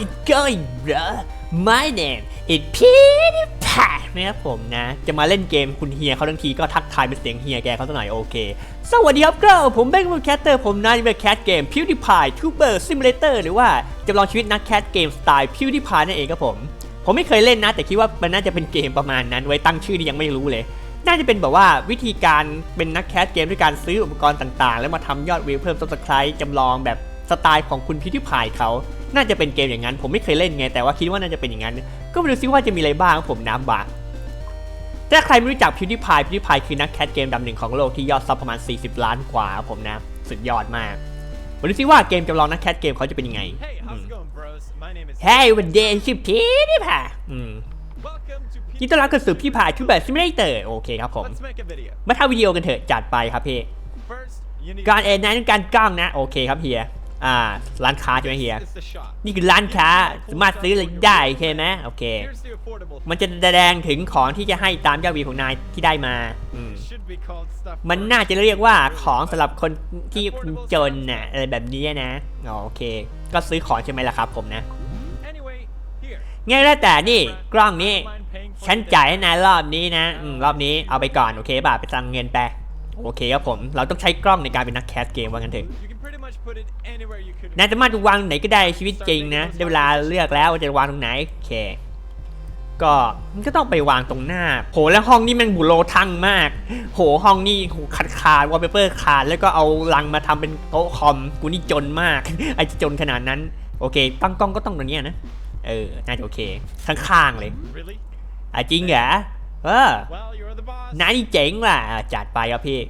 it's going bro my name is PewDiePie นะครับผมนะ จะมาเล่นเกมคุณเฮียเขาทั้งทีก็ทักทายเป็นเสียงเฮียแกเขาสักหน่อยโอเค สวัสดีครับก็ผมแบงค์แคสเตอร์ผมนายเป็นแคสเกม PewDiePie Tuber Simulator หรือว่าจำลองชีวิตนักแคสเกมสไตล์ PewDiePie นั่นเองครับผม ผมไม่เคยเล่นนะ แต่คิดว่ามันน่าจะเป็นเกมประมาณนั้นไว้ตั้งชื่อนี่ยังไม่รู้เลยน่าจะเป็นแบบว่าวิธีการเป็นนักแคสเกมด้วยการซื้ออุปกรณ์ต่างๆ แล้วมาทำยอดวิวเพิ่มซับสไครต์จำลองแบบสไตล์ของคุณพิวที่พายเขา น่าจะเป็นเกมอย่างนั้น ผมไม่เคยเล่นไง แต่ว่าคิดว่าน่าจะเป็นอย่างนั้น ก็มาดูซิว่าจะมีอะไรบ้างครับผมน้ำบากถ้าใครไม่รู้จักพิวที่พายพิวที่พายคือนักแคสเกมดำหนึ่งของโลกที่ยอดซับประมาณ 40 ล้านกว่าครับผมนะ สุดยอดมากมาดูซิว่าเกมจำลองนักแคสเกมเขาจะเป็นยังไง Hey, how's it going, bros? My name is. เฮ้ยวันเดย์ชื่อพิวที่พายอืม Welcome to ยินดีต้อนรับเข้าสู่พี่พายทูแบบซิมูเลเตอร์โอเคครับผม Let's make a video. มาทำวิดีโอกันเถอะจัดไปครับพี่ First, you need. การเอ็นนั้นการกล้องนะ โอเคครับเฮีย อ่าร้านค้าใช่ไหมเฮีย It's the shop. นี่คือร้านค้าสามารถซื้ออะไรได้โอเคไหมโอเค Here's the affordable. มันจะแสดงถึงของที่จะให้ตามยอดวิวของนายที่ได้มาอืม Should be called stuff. มันน่าจะเรียกว่าของสำหรับคนที่จนน่ะอะไรแบบนี้นะอ๋อโอเค ก็ซื้อของใช่ไหมล่ะครับ ผมนะ Anyway, here. ไงแล้วแต่นี่กล้องนี้ Don't mind paying for ฉัน it. จ่ายให้นายรอบนี้นะ อืมรอบนี้เอาไปก่อนโอเคป่ะไปตังเงินไป โอเคครับผม เราต้องใช้กล้องในการเป็นนักแคสเกมว่างั้นเถอะ You can pretty much put it anywhere you could. นายสามารถวางไหนก็ได้ชีวิตจริงนะได้เวลาเลือกแล้วว่าจะวางตรงไหนโอเค ก็มันก็ต้องไปวางตรงหน้าโหแล้วห้องนี่แมันบุโรทั้งมาก โหห้องนี่โหขาดขาดวอลเปเปอร์ขาดแล้วก็เอาลังมาทำเป็นโต๊ะคอมกูนี่จนมากไอจะจนขนาดนั้น โอเค ตั้งกล้องก็ต้องตรงเนี้ยนะเออน่าจะโอเคข้างๆเลย Really? อะจริงเหรอ เออ Well, you're the boss. นายนี่เจ๋งว่ะอะจัดไปครับพี่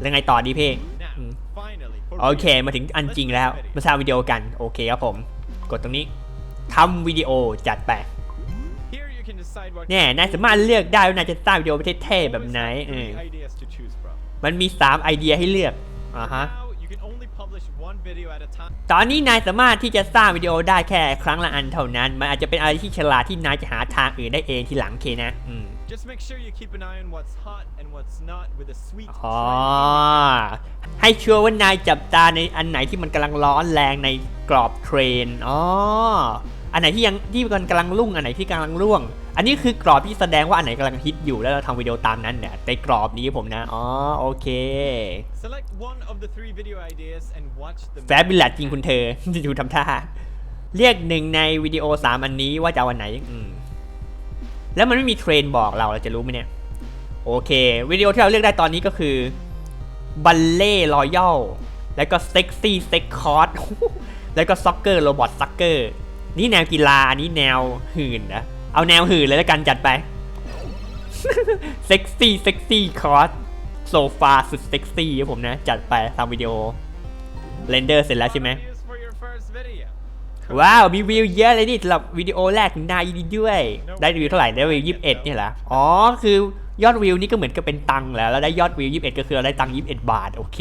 แล้วไงต่อดีพี่ Now, Mm. finally. for โอเค real. มาถึงอันจริงแล้วมาสร้างวิดีโอกันโอเคครับผม กดตรงนี้ทำวิดีโอจัดไป Here you can decide what. แน่นายสามารถเลือกได้ว่านายจะสร้างวิดีโอประเท่ๆแบบไหน There's เออ three ideas to choose from. มันมี 3 ไอเดียให้เลือกอ่าฮะ ตอนนี้นายสามารถที่จะสร้างวิดีโอได้แค่ครั้งละอันเท่านั้น มันอาจจะเป็นอะไรที่ฉลาดที่นายจะหาทางอื่นได้เองทีหลังเคนะ อืม Just make sure you keep an eye on what's hot and what's not with a sweet. อ๋อ trending ให้ชัวร์ว่านายจับตาในอันไหนที่มันกำลังร้อนแรงในกรอบเทรนด์อ๋อ อันไหนที่ยังที่มันกำลังรุ่งอันไหนที่กำลังร่วง อันนี้คือกรอบที่แสดงว่าอันไหนกำลังฮิตอยู่แล้วเราทำวิดีโอตามนั้นเนี่ยในกรอบนี้ผมนะอ๋อโอเค Select one of the three video ideas and watch the แฟบิลัดจริงคุณเธอจะดูทำท่าเรียกหนึ่งในวิดีโอสามอันนี้ว่าจะเอาอันไหนอืมแล้วมันไม่มีเทรนบอกเราเราจะรู้ไหมเนี่ย โอเค วิดีโอที่เราเลือกได้ตอนนี้ก็คือบัลเล่รอยัลแล้วก็เซ็กซี่เซ็กคอร์สแล้วก็ซ็อกเกอร์โรบอทซ็อกเกอร์ นี่แนวกีฬาอันนี้แนวหื่นนะ เอาแนวหื่นเลยแล้วกันจัดไป เซ็กซี่เซ็กซี่คอร์สโซฟาสุดเซ็กซี่ครับผมนะ จัดไปทำวิดีโอเรนเดอร์เสร็จแล้วใช่ไหมว้าวมีวิวเยอะเลยนี่สำหรับวิดีโอแรกนายดีด้วย ได้วิวเท่าไหร่ได้วิวยี่สิบเอ็ดเนี่ยเหรออ๋อคือยอดวิวนี่ก็เหมือนกับเป็นตังค์แล้ว แล้วได้ยอดวิวยี่สิบเอ็ดก็คือเราได้ตังค์ยี่สิบเอ็ดบาท โอเค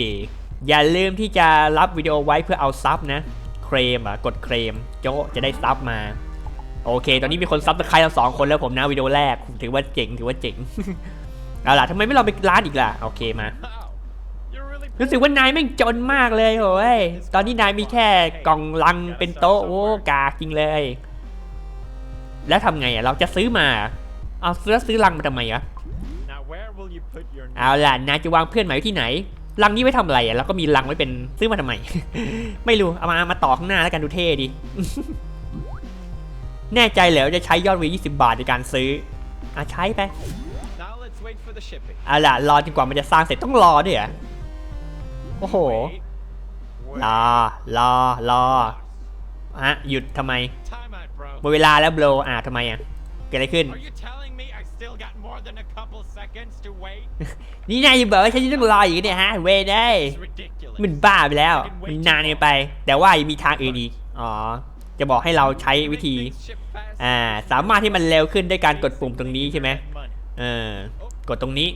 อย่าลืมที่จะรับวิดีโอไว้เพื่อเอาซับนะ เครมอะกดเครมโจะจะได้ซับมา โอเค ตอนนี้มีคนซับสไครต์เราสองคนแล้วผมนะวิดีโอแรกถือว่าเจ๋งถือว่าเจ๋งเอาล่ะทำไมไม่ลองไปร้านอีกล่ะ โอเคมา Wow, you're really รู้สึกว่านายแม่งจนมากเลยโอ้ยตอนนี้นายมีแค่กล่องลังเป็นโต๊ะโอ้กากจริงเลย แล้วทำไงอะเราจะซื้อมาเอาซื้อซื้อลังมาทำไมอะ Now, where will you put your? เอาล่ะนายจะวางเพื่อนใหม่ไว้ที่ไหน ลังนี้ไว้ทำอะไรอะแล้วก็มีลังไว้เป็นซื้อมาทำไม ไม่รู้เอามามาต่อข้างหน้าแล้วกันดูเท่ดี แน่ใจเหรอว่าจะใช้ยอดวิว20 บาทในการซื้ออะใช้ไป Now let's wait for the shipping. เอาล่ะรอจนกว่ามันจะสร้างเสร็จต้องรอด้วยเหรอโอ้โห Wait. รอรอรอฮะหยุดทำไม Time out, bro. หมดเวลาแล้วโบรอะทำไมอะเกิดอะไรขึ้น Are you telling me I still got more than a couple seconds to wait? นี่นายจะบอกว่าฉันจะต้องรออยู่เนี่ยฮะ เวได้ It's ridiculous. มันบ้าไปแล้ว มันนานเกินไป แต่ว่ายังมีทางอื่นอีก อ๋อ จะบอกให้เราใช้วิธี Make things ship fast. อ่า สามารถที่มันเร็วขึ้นด้วยการกดปุ่มตรงนี้ใช่ไหม Money. เออ กดตรงนี้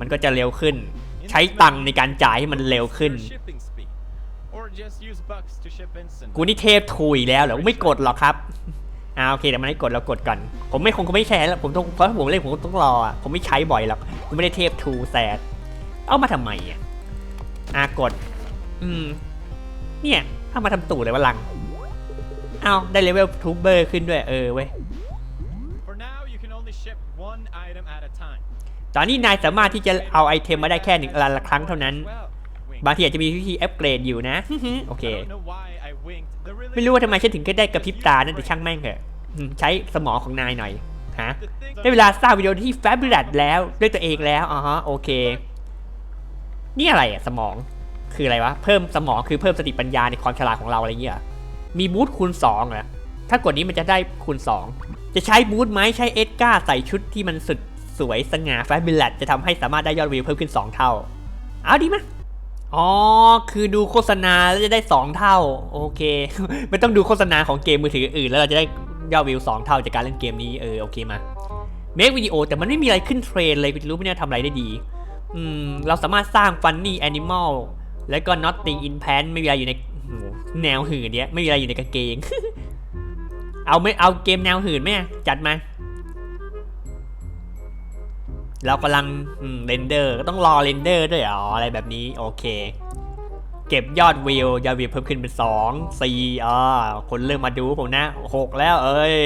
มันก็จะเร็วขึ้น ใช้ตังค์ในการจ่ายให้มันเร็วขึ้น Your shipping speed. Or just use bucks to ship instant. กูนี่เทพทุยแล้วเหรอไม่กดหรอกครับ อ่าโอเคแต่มันให้กดเรากดก่อน ผมไม่คงก็ไม่ใช้แล้วผมต้องเพราะผมเล่นผมต้องรออะผมไม่ใช้บ่อยหรอกผมไม่ได้เทพทูแสดเอามาทำไมอะอ่ากด อืม เนี่ยเอามาทำตู่เลยว่าลังเเอาได้เลเวลทูเบอร์ขึ้นด้วยเออเว้ย For now, you can only ship one item at a time. ตอนนี้นายสามารถที่จะเอาไอเทมมาได้แค่หนึ่งละครั้งเท่านั้น Well, wink. บางทีอาจจะมีวิธีอัปเกรดอยู่นะ โอเค I don't know why I winked. The really ไม่รู้ว่าทำไมฉันถึงก็ได้กระพริบตานั่นแต่ช่างแม่งเถอะอืมใช้สมองของนายหน่อยฮะ the thing ได้เวลาสร้างวิดีโอที่แฟบ u ลั s แล้วด้วยตัวเองแล้วอ๋อฮะโอเค นี่อะไรอะสมองคืออะไรวะ เพิ่มสมองคือเพิ่มสติปัญญาในความฉลาดของเราอะไรเงี้ยเหรอมีบูทคูณ2เหรอถ้ากดนี้มันจะได้คูณ 2 จะใช้บูทไหมใช้เอสกาใส่ชุดที่มันสุดสวยสง่าแฟบ u ลั s จะทำให้สามารถได้ยอดวิวเพิ่มขึ้น 2 เท่า เอาดีไหมย อ๋อ คือดูโฆษณาแล้วจะได้ 2 เท่า โอเค ไม่ต้องดูโฆษณาของเกมมือถืออื่น แล้วเราจะได้ยอดวิว 2 เท่าจากการเล่นเกมนี้ เออ โอเคมา เมควิดีโอแต่มันไม่มีอะไรขึ้นเทรนเลยกูจะรู้ไหมเนี่ยทำอะไรได้ดี อืม เราสามารถสร้าง funny animal แล้วก็ nothing in pants ไม่มีอะไรอยู่ในแนวหื่นเนี้ย ไม่มีอะไรอยู่ในกางเกง เอาไม่เอาเกมแนวหื่นไหมจัดมา เรากำลังเรนเดอร์ก็ต้องรอเรนเดอร์ด้วยอ๋ออะไรแบบนี้โอเค เก็บยอดวิวยอดวิวเพิ่มขึ้นเป็นสองสี่อ่าคนเริ่มมาดูผมนะหกแล้วเอ้ย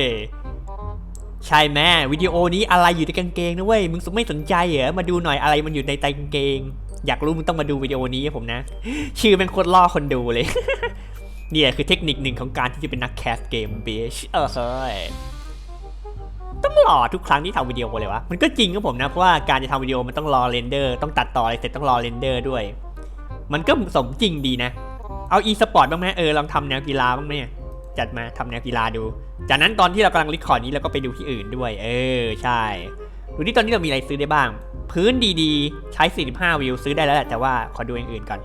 ใช่แม่วิดีโอนี้อะไรอยู่ในกางเกงนะเว้ยมึงไม่สนใจเหรอมาดูหน่อยอะไรมันอยู่ในใต้กางเกง อยากรู้มึงต้องมาดูวิดีโอนี้ผมนะ ชื่อเป็นคตรล่อคนดูเลยเนี่ยคือเทคนิคหนึ่งของการที่จะเป็นนักแคสเกมบีชเออเฮ้ย ต้องรอทุกครั้งที่ทำวิดีโอเลยวะ มันก็จริงครับผมนะ เพราะว่าการจะทำวิดีโอมันต้องรอเรนเดอร์ ต้องตัดต่ออะไรเสร็จต้องรอเรนเดอร์ด้วย มันก็สมจริงดีนะ เอาอีสปอร์ตบ้างไหมเออลองทำแนวกีฬาบ้างไหมจัดมาทำแนวกีฬาดู จากนั้นตอนที่เรากำลังรีคอร์ดนี้เราก็ไปดูที่อื่นด้วย เออใช่ ดูที่ตอนนี้เรามีอะไรซื้อได้บ้าง พื้นดีๆ ใช้ 45 วิวซื้อได้แล้วแหละแต่ว่าขอดูอย่างอื่นก่อน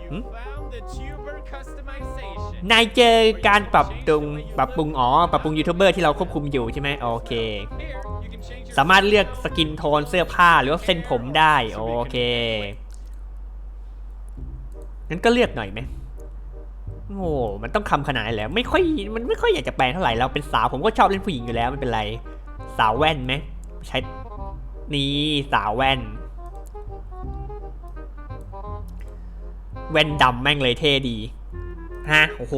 นายเจอการปรับปรุงปรับปรุงอ๋อปรับปรุงยูทูบเบอร์ที่เราควบคุมอยู่ใช่ไหมโอเค Here, you can change your สามารถเลือกสกินโทนเสื้อผ้าหรือว่าเส้นผมได้โอเคงั้นก็เลือกหน่อยไหมโอ้มันต้องคำขนาดนั้นแหละไม่ค่อยมันไม่ค่อยอยากจะแปลงเท่าไหร่เราเป็นสาวผมก็ชอบเล่นผู้หญิงอยู่แล้วไม่เป็นไร สาวแว่นไหมใช้นี่สาวแว่น แว่นดำแม่งเลยเท่ดีฮะโอ้โห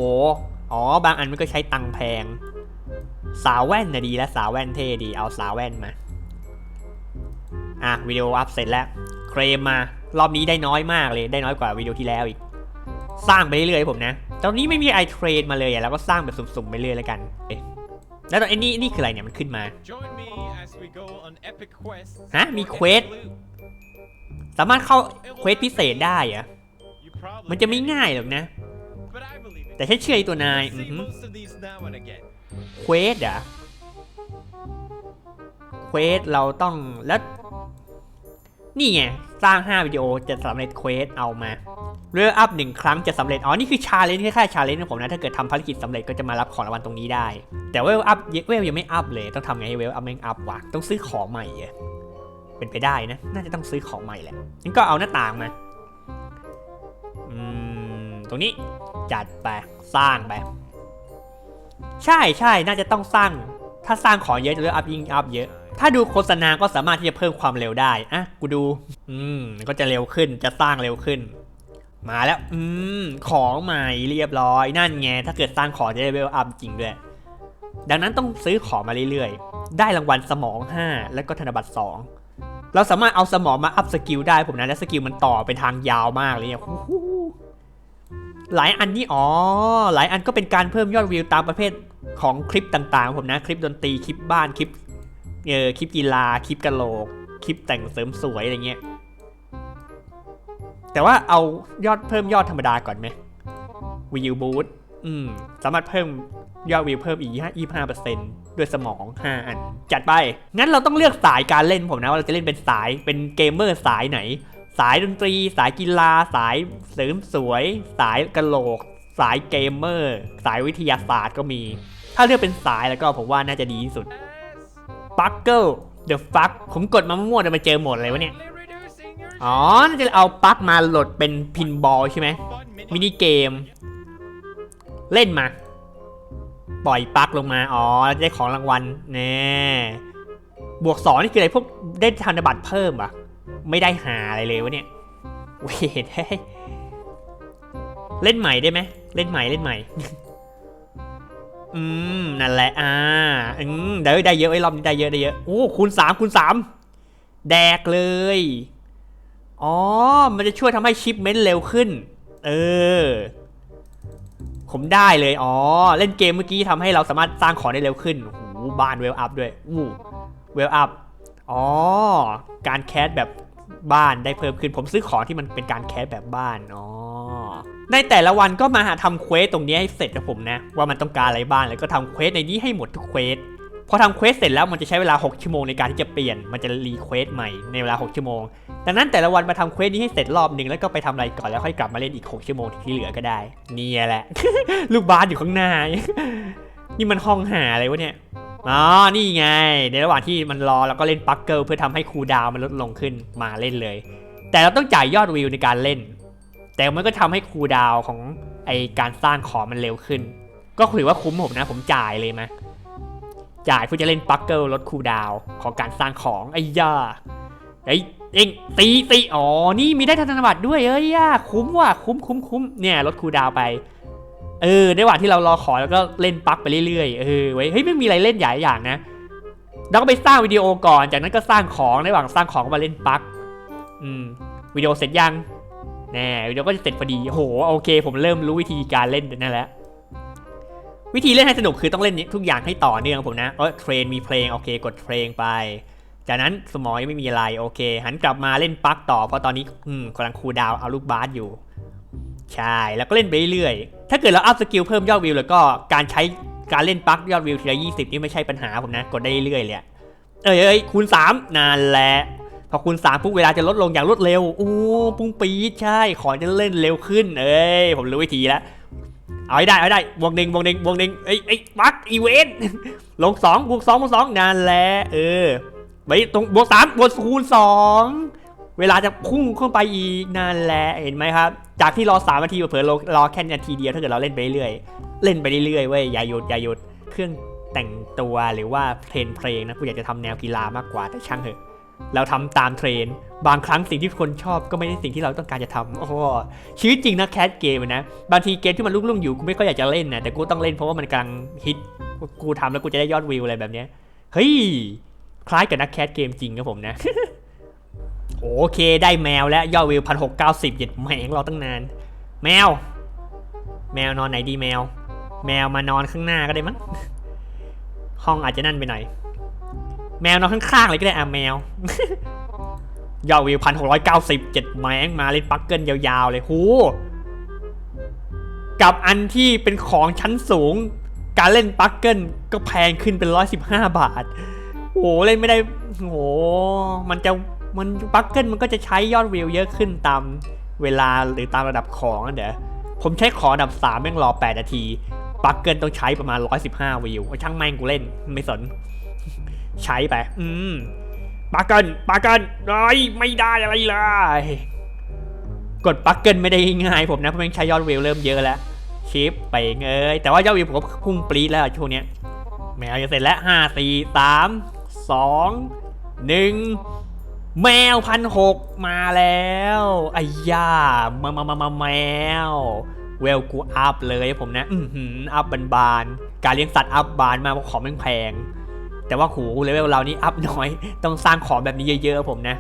อ๋อบางอันมันก็ใช้ตังค์แพง สาวแว่นนะดีแล้วสาวแว่นเท่ดีเอาสาวแว่นมา อะวิดีโออัพเสร็จแล้ว เคลมมารอบนี้ได้น้อยมากเลยได้น้อยกว่าวิดีโอที่แล้วอีก สร้างไปเรื่อยๆผมนะ ตอนนี้ไม่มีไอเทรนมาเลยอะแล้วก็สร้างแบบสุ่มๆไปเรื่อยแล้วกันเอ๊ะแล้วตอนไอ้นี่นี่คืออะไรเนี่ยมันขึ้นมา Join me as we go on epic quests. ฮะ for มี epic เควส loot. สามารถเข้าเควสพิเศษได้เหรอะ You probably มันจะไม่ did it, ง่ายหรอกนะ but I believe it. แต่ฉันเชื่อไอ้ตัว นาย เควสอะเควสเราต้องแล้วนี่ไง สร้าง 5 วิดีโอจะสำเร็จเควสเอามาเรืออัพหนึ่งครั้งจะสำเร็จ อ๋อ นี่คือชาเลนจ์แค่ชาเลนจ์ของผมนะ ถ้าเกิดทำภารกิจสำเร็จก็จะมารับของรางวัลตรงนี้ได้ แต่เวลอัพเวลยังไม่อัพเลย ต้องทำไงให้เวลอัพแม่งอัพวะต้องซื้อของใหม่อะเป็นไปได้นะ น่าจะต้องซื้อของใหม่แหละงั้นก็เอาหน้าต่างมา อืม ตรงนี้จัดไป สร้างไป ใช่ใช่น่าจะต้องสร้าง ถ้าสร้างของเยอะจะเลือกอัพยิ่งอัพเยอะ ถ้าดูโฆษณาก็สามารถที่จะเพิ่มความเร็วได้อะกูดู อืมก็จะเร็วขึ้นจะสร้างเร็วขึ้น มาแล้ว อืมของใหม่เรียบร้อยนั่นไงถ้าเกิดสร้างของจะได้เวลอัพจริงด้วยดังนั้นต้องซื้อของมาเรื่อยๆ ได้รางวัลสมอง 5 แล้วก็ธนบัตร 2 เราสามารถเอาสมองมาอัพสกิลได้ผมนะ และสกิลมันต่อเป็นทางยาวมากเลยเนี่ย หลายอันนี่อ๋อ หลายอันก็เป็นการเพิ่มยอดวิวตามประเภทของคลิปต่างๆ ผมนะ คลิปดนตรี คลิปบ้าน คลิป เออ คลิปกีฬา คลิปกะโหลก คลิปแต่งเสริมสวยอะไรเงี้ย แต่ว่าเอายอดเพิ่มยอดธรรมดาก่อนไหมวิวบูทอืม สามารถเพิ่มยอดวิวเพิ่มอีก25เปอร์เซ็นต์ด้วยสมอง 5 อัน จัดไป งั้นเราต้องเลือกสายการเล่นผมนะ ว่าเราจะเล่นเป็นสายเป็นเกมเมอร์สายไหน สายดนตรี สายกีฬา สายเสริมสวย สายกะโหลก สายเกมเมอร์ สายวิทยาศาสตร์ก็มี ถ้าเลือกเป็นสายแล้วก็ผมว่าน่าจะดีที่สุดปักเกิลเดอะฟักผมกดมามั่วๆแต่มาเจอหมดเลยวะเนี่ย อ๋อจะเอาปั๊กมาโหลดเป็นพินบอลใช่ไหมมินิเกม เล่นมา ปล่อยปั๊กลงมา อ๋อแล้วได้ของรางวัลแน่บวกสองนี่คืออะไรพวกได้ธนบัตรเพิ่มปะ ไม่ได้หาอะไรเลยวะเนี่ยเวทเล่นใหม่ได้ไหมเล่นใหม่เล่นใหม่ อืมนั่นแหละอ่าอืมได้ได้เยอะไอ้รอบนี้ได้เยอะได้เยอะโอ้คูณสามคูณสามแดกเลย อ๋อ มันจะช่วยทำให้ชิปเมนต์เร็วขึ้น เออ ผมได้เลย อ๋อ เล่นเกมเมื่อกี้ทำให้เราสามารถสร้างของได้เร็วขึ้นโอ้โหบ้านเวลอัพด้วยอู้เวลอัพ อ๋อ การแคสแบบบ้านได้เพิ่มขึ้นผมซื้อของที่มันเป็นการแคสแบบบ้านอ๋อในแต่ละวันก็มาหาทำเควสตรงนี้ให้เสร็จนะผมนะ ว่ามันต้องการอะไรบ้างแล้วก็ทำเควสในนี้ให้หมดทุกเควสพอทำเควสเสร็จแล้วมันจะใช้เวลา 6 ชั่วโมงในการที่จะเปลี่ยนมันจะรีเควสใหม่ในเวลา 6 ชั่วโมง ดังนั้นแต่ละวันมาทำเควสนี้ให้เสร็จรอบหนึ่งแล้วก็ไปทำอะไรก่อนแล้วค่อยกลับมาเล่นอีก 6 ชั่วโมงที่เหลือก็ได้เนี่ยแหละ ลูกบาสอยู่ข้างหน้า นี่มันห้องหาอะไรวะเนี่ย อ๋อ นี่ไง ในระหว่างที่มันรอแล้วก็เล่นปักเกิลเพื่อทำให้คูดาวมันลดลงขึ้นมาเล่นเลย แต่เราต้องจ่ายยอดวิวในการเล่น แต่มันก็ทำให้คูดาวของไอการสร้างของมันเร็วขึ้น ก็ถือว่าคุ้มผมนะ ผมจ่ายเลยไหมจ่ายเพื่อจะเล่นปักเกิลลดคูดาวของการสร้างของไอ้ย่าไอ้เองตีตีอ๋อ นี่มีได้ธนบัตรด้วยเอ้ยย่าคุ้มว่ะคุ้มคุ้มคุ้มเนี่ยลดคูดาวไป เออในว่าที่เรารอขอแล้วก็เล่นปั๊กไปเรื่อยๆเออไว้ยเฮ้ยไม่มีอะไรเล่นใหญ่อย่างนะเราก็ไปสร้างวิดีโอก่อนจากนั้นก็สร้างของในระหว่างสร้างของก็มาเล่นปั๊กอืมวิดีโอเสร็จยังแน่วิดีโอก็จะเสร็จพอดีโอ้โหโอเค ผมเริ่มรู้วิธีการเล่นนั่นแหละวิธีเล่นให้สนุกคือต้องเล่นทุกอย่างให้ต่อเนื่องผมนะเออเทรนมีเพลงโอเค กดเพลงไป จากนั้นสมอยไม่มีอะไรโอเค หันกลับมาเล่นปั๊กต่อเพราะตอนนี้อืมกำลังคูลดาวเอาลูกบาสอยู่ ใช่ แล้วก็เล่นไปเรื่อยถ้าเกิดเราอัพสกิลเพิ่มยอดวิวแล้วก็การใช้การเล่นปั๊กยอดวิวทีละยี่สิบนี่ไม่ใช่ปัญหาผมนะ กดได้เรื่อยเลยเอ้ยเอ้ยคูณสามนั่นแหละพอคูณสามปุ๊บเวลาจะลดลงอย่างรวดเร็วโอ้ปุ้งปีดใช่ ขอจะเล่นเร็วขึ้น เอ้ยผมรู้วิธีแล้วเอาให้ได้เอาให้ได้วงหนึ่งวงหนึ่งวงหนึ่งเอ้ยเอ้ยปลั๊กอีเวนต์ลงสองบวกสองบวกสองนั่นแหละเออไปตรงบวกสามบวกคูณสอง เวลาจะพุ่งเข้าไปอีกนั่นแหละเห็นไหมครับ จากที่รอสามนาทีเผลอรอรอแค่นาทีเดียวถ้าเกิดเราเล่นไปเรื่อยเล่นไปเรื่อยเว้ยอย่าหยุดอย่าหยุดเครื่องแต่งตัวหรือว่าเพลงเพลงนะกูอยากจะทำแนวกีฬามากกว่าแต่ช่างเถอะ เราทำตามเทรน บางครั้งสิ่งที่คนชอบก็ไม่ใช่สิ่งที่เราต้องการจะทำโอ้ชีวิตจริงนะแคสเกมนะบางทีเกมที่มันลุ่งๆอยู่กูไม่ค่อยอยากจะเล่นนะแต่กูต้องเล่นเพราะว่ามันกำลังฮิตกูทำแล้วกูจะได้ยอดวิวอะไรแบบเนี้ยเฮ้ยคล้ายกับนักแคสเกมจริงครับผมนะ โอเคได้แมวแล้วยอดวิวพันหกเก้าสิบเจ็ดแมงรอตั้งนาน แมว แมวนอนไหนดีแมว แมวมานอนข้างหน้าก็ได้มั้งห้องอาจจะนั่นไปหน่อย แมวนอนข้างๆเลยก็ได้อะแมวยอดวิวพันหกร้อยเก้าสิบเจ็ดแมงมาเล่นปักเกิลยาวๆเลยหูกับอันที่เป็นของชั้นสูง การเล่นปักเกิลก็แพงขึ้นเป็นร้อยสิบห้าบาทโอ้เล่นไม่ได้โอ้มันจะ มันปักเกิลมันก็จะใช้ยอดวิวเยอะขึ้นตามเวลาหรือตามระดับของเดี๋ยวผมใช้ของอันดับสามแม่งรอแปดนาทีปักเกิลต้องใช้ประมาณร้อยสิบห้าวิวช่างแม่งกูเล่นไม่สน ใช้ไป อืมปักเกิลปักเกิลไอ้ยไม่ได้อะไรเลยกดปักเกิลไม่ได้ง่ายผมนะเพราะมันใช้ยอดวิวเริ่มเยอะแล้วชิปไปเงยแต่ว่ายอดวิวผมก็พุ่งปรี๊ดแล้วช่วงเนี้ยแมวจะเสร็จแล้วห้าสี่สามสองหนึ่ง แมวพันหกมาแล้วไอ้ย่ามามามามาแมว เวลกูอัพเลยผมนะ อือหืออัพบานๆการเลี้ยงสัตว์อัพบานมากเพราะของมันแพงแต่ว่าหูเลเวลเรานี่อัพน้อย ต้องสร้างของแบบนี้เยอะๆผมนะ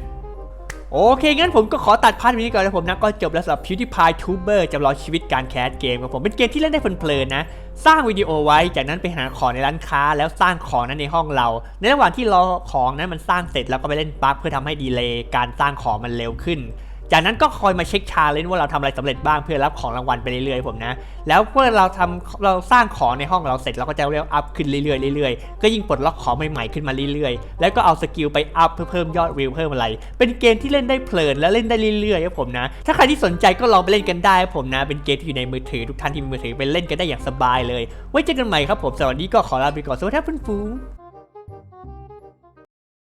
โอเค งั้นผมก็ขอตัดพาร์ทนี้ก่อนนะผมนะก็จบแล้วสำหรับ PewDiePie Tuber จำลองชีวิตการแคสเกมของผมเป็นเกมที่เล่นได้เพลินๆนะ สร้างวิดีโอไว้จากนั้นไปหาของในร้านค้า แล้วสร้างของนั้นในห้องเรา ในระหว่างที่รอของนั้นมันสร้างเสร็จแล้วก็ไปเล่นปลั๊กเพื่อทำให้ดีเลย์การสร้างของมันเร็วขึ้น จากนั้นก็คอยมาเช็คชาเลนจ์ว่าเราทำอะไรสำเร็จบ้างเพื่อรับของรางวัลไปเรื่อยๆผมนะ แล้วเมื่อเราทำเราสร้างของในห้องเราเสร็จเราก็จะเร็วอัพขึ้นเรื่อยๆเรื่อยๆก็ยิ่งปลดล็อกของใหม่ๆขึ้นมาเรื่อยๆ แล้วก็เอาสกิลไปอัพเพื่อเพิ่มยอดวิวเพิ่มอะไร เป็นเกมที่เล่นได้เพลินและเล่นได้เรื่อยๆครับผมนะ ถ้าใครที่สนใจก็ลองไปเล่นกันได้ครับผมนะ เป็นเกมที่อยู่ในมือถือทุกท่านที่มีมือถือไปเล่นกันได้อย่างสบายเลย ไว้เจอกันใหม่ครับผมสวัสดีก็ขอลาไปก่อนสวัสดีครับเพื่อนฝู